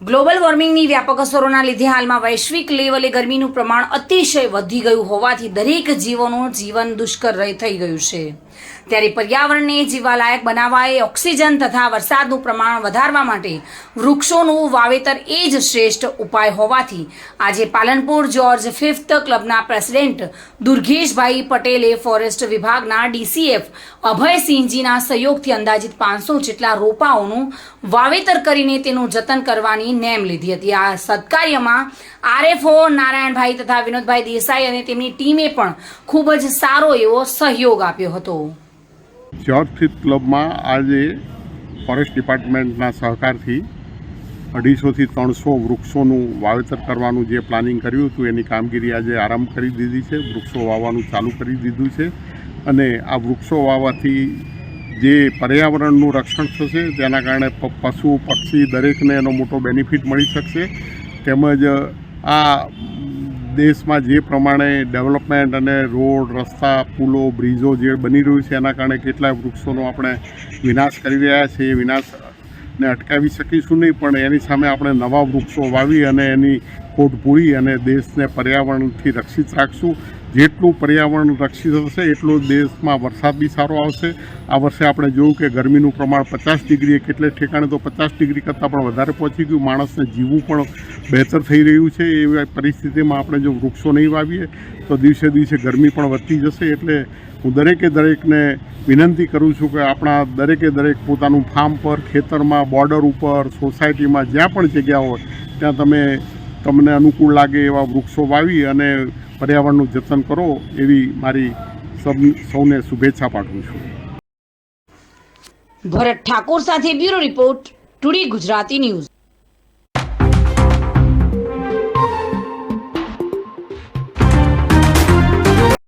Global વોર્મિંગની વ્યાપક અસરોના લીધે હાલમાં વૈશ્વિક લેવલે ગરમીનું પ્રમાણ અતિશય વધી ગયું હોવાથી દરેક જીવોનું જીવન દુષ્કર થઈ ગયું છે. ત્યારે પર્યાવરણને જીવાલાયક બનાવવા એ ઓક્સિજન તથા વરસાદનું પ્રમાણ વધારવા માટે વૃક્ષોનું વાવેતર એ જ શ્રેષ્ઠ ઉપાય હોવાથી આજે પાલનપુર જ્યોર્જ ફિફ્થ ક્લબના પ્રેસિડેન્ટ દુર્ગેશભાઈ પટેલે ફોરેસ્ટ વિભાગના ડીસીએફ અભયસિંહજીના સહયોગથી અંદાજિત પાંચસો જેટલા રોપાઓનું વાવેતર કરીને તેનું જતન કરવાની નેમ લીધી હતી. આ સત્કાર્યમાં આરએફઓ નારાયણભાઈ તથા વિનોદભાઈ દેસાઈ અને તેમની ટીમે પણ ખૂબ જ સારો એવો સહયોગ આપ્યો હતો. જ્યોર્જ ક્લબમાં આજે ફોરેસ્ટ ડિપાર્ટમેન્ટના સહકારથી અઢીસોથી ત્રણસો વૃક્ષોનું વાવેતર કરવાનું જે પ્લાનિંગ કર્યું હતું, એની કામગીરી આજે આરંભ કરી દીધી છે. વૃક્ષો વાવવાનું ચાલુ કરી દીધું છે અને આ વૃક્ષો વાવવાથી જે પર્યાવરણનું રક્ષણ થશે, તેના કારણે પશુ, પક્ષી દરેકને એનો મોટો બેનિફિટ મળી શકશે. તેમજ આ દેશમાં જે પ્રમાણે ડેવલપમેન્ટ અને રોડ, રસ્તા, પુલો, બ્રિજો જે બની રહ્યું છે, એના કારણે કેટલાય વૃક્ષોનો આપણે વિનાશ કરી રહ્યા છીએ એ વિનાશને અટકાવી શકીશું નહીં, પણ એની સામે આપણે નવા વૃક્ષો વાવી અને એની ખોટ પૂરી અને દેશને પર્યાવરણથી રક્ષિત રાખશું. જેટલું પર્યાવરણ રક્ષિત હશે એટલો દેશમાં વરસાદ બી સારો આવશે. આ વર્ષે આપણે જોયું કે ગરમીનું પ્રમાણ પચાસ ડિગ્રીએ, કેટલે ઠેકાણે તો પચાસ ડિગ્રી કરતાં પણ વધારે પહોંચી ગયું. માણસને જીવવું પણ બહેતર થઈ રહ્યું છે એવી પરિસ્થિતિમાં આપણે જો વૃક્ષો નહીં વાવીએ, તો દિવસે દિવસે ગરમી પણ વધતી જશે એટલે હું દરેકે દરેકને વિનંતી કરું છું કે આપણા દરેકે દરેક પોતાનું ફાર્મ પર, ખેતરમાં, બોર્ડર ઉપર, સોસાયટીમાં જ્યાં પણ જગ્યા હોય, ત્યાં તમે, તમને અનુકૂળ લાગે એવા વૃક્ષો વાવી અને પર્યાવરણનું જતન કરો એવી મારી સૌને શુભેચ્છા પાઠવું છું. ભરત ઠાકોર સાથે bureau report, today Gujarati news.